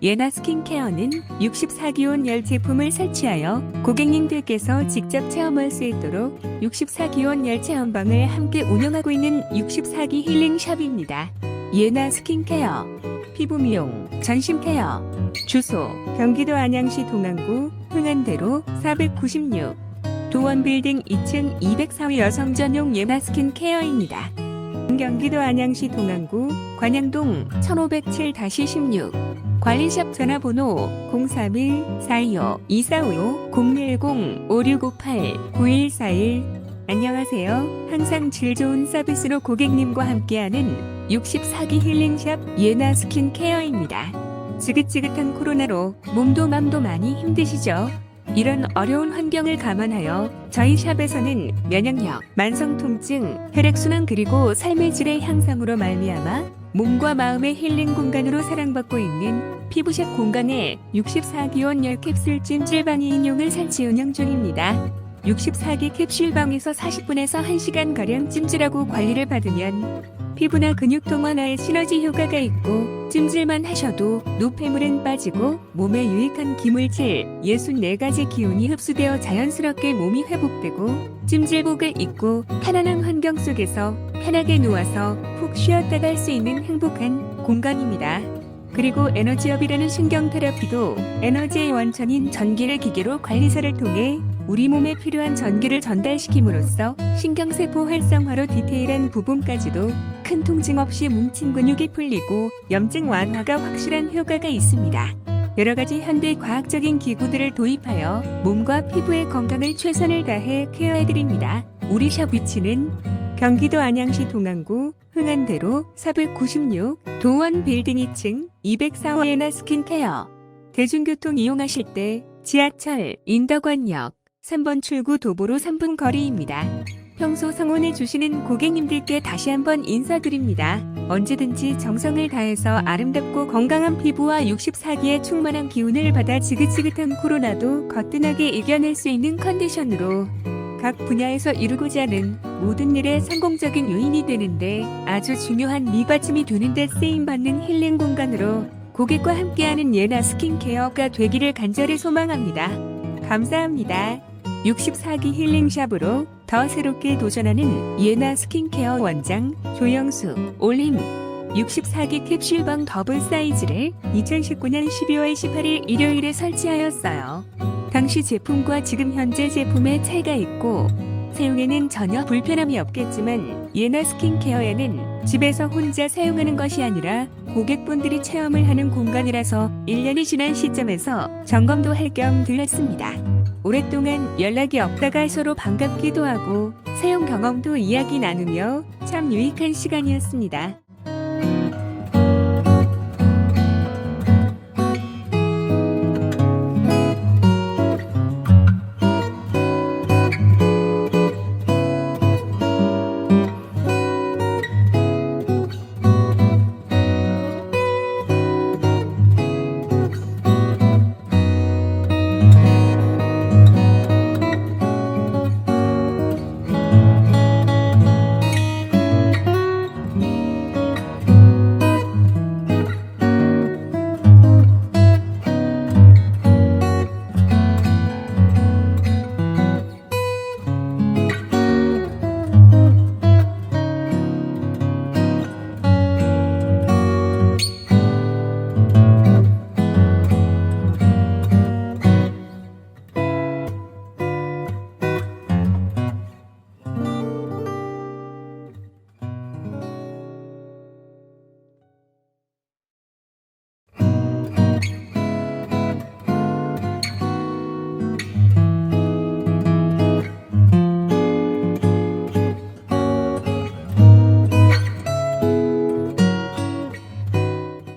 예나 스킨케어는 64기온 열 제품을 설치하여 고객님들께서 직접 체험할 수 있도록 64기온 열 체험방을 함께 운영하고 있는 64기 힐링샵입니다. 예나 스킨케어, 피부 미용, 전신 케어, 주소 경기도 안양시 동안구 흥안대로 496 도원빌딩 2층 204호 여성 전용 예나 스킨케어입니다. 경기도 안양시 동안구 관양동 1507-16 관리샵 전화번호 031-42-2455-010-5658-9141 안녕하세요. 항상 질 좋은 서비스로 고객님과 함께하는 64기 힐링샵 예나 스킨케어입니다. 지긋지긋한 코로나로 몸도 맘도 많이 힘드시죠? 이런 어려운 환경을 감안하여 저희 샵에서는 면역력, 만성 통증, 혈액순환 그리고 삶의 질의 향상으로 말미암아 몸과 마음의 힐링 공간으로 사랑받고 있는 피부샵 공간에 64기온 열 캡슐 찜질방이 인용을 설치 운영 중입니다. 64기 캡슐방에서 40분에서 1시간 가량 찜질하고 관리를 받으면 피부나 근육통 완화에 시너지 효과가 있고 찜질만 하셔도 노폐물은 빠지고 몸에 유익한 기물질 64가지 기운이 흡수되어 자연스럽게 몸이 회복되고 찜질복을 입고 편안한 환경 속에서 편하게 누워서 푹 쉬었다 갈 수 있는 행복한 공간입니다. 그리고 에너지업이라는 신경 테라피도 에너지의 원천인 전기를 기계로 관리사를 통해 우리 몸에 필요한 전기를 전달시킴으로써 신경세포 활성화로 디테일한 부분까지도 큰 통증 없이 뭉친 근육이 풀리고 염증 완화가 확실한 효과가 있습니다. 여러 가지 현대 과학적인 기구들을 도입하여 몸과 피부의 건강을 최선을 다해 케어해드립니다. 우리 샵 위치는 경기도 안양시 동안구 흥안대로 496 도원 빌딩 2층 204호 예나 스킨케어 대중교통 이용하실 때 지하철 인덕원역 3번 출구 도보로 3분 거리입니다. 평소 성원해 주시는 고객님들께 다시 한번 인사드립니다. 언제든지 정성을 다해서 아름답고 건강한 피부와 64기의 충만한 기운을 받아 지긋지긋한 코로나도 거뜬하게 이겨낼 수 있는 컨디션으로 각 분야에서 이루고자 하는 모든 일의 성공적인 요인이 되는데 아주 중요한 미받침이 되는데 쓰임받는 힐링 공간으로 고객과 함께하는 예나 스킨케어가 되기를 간절히 소망합니다. 감사합니다. 64기 힐링샵으로 더 새롭게 도전하는 예나 스킨케어 원장 조영수 올림 64기 캡슐방 더블 사이즈를 2019년 12월 18일 일요일에 설치하였어요. 당시 제품과 지금 현재 제품의 차이가 있고 사용에는 전혀 불편함이 없겠지만 예나 스킨케어에는 집에서 혼자 사용하는 것이 아니라 고객분들이 체험을 하는 공간이라서 1년이 지난 시점에서 점검도 할 겸 들렀습니다. 오랫동안 연락이 없다가 서로 반갑기도 하고 사용 경험도 이야기 나누며 참 유익한 시간이었습니다.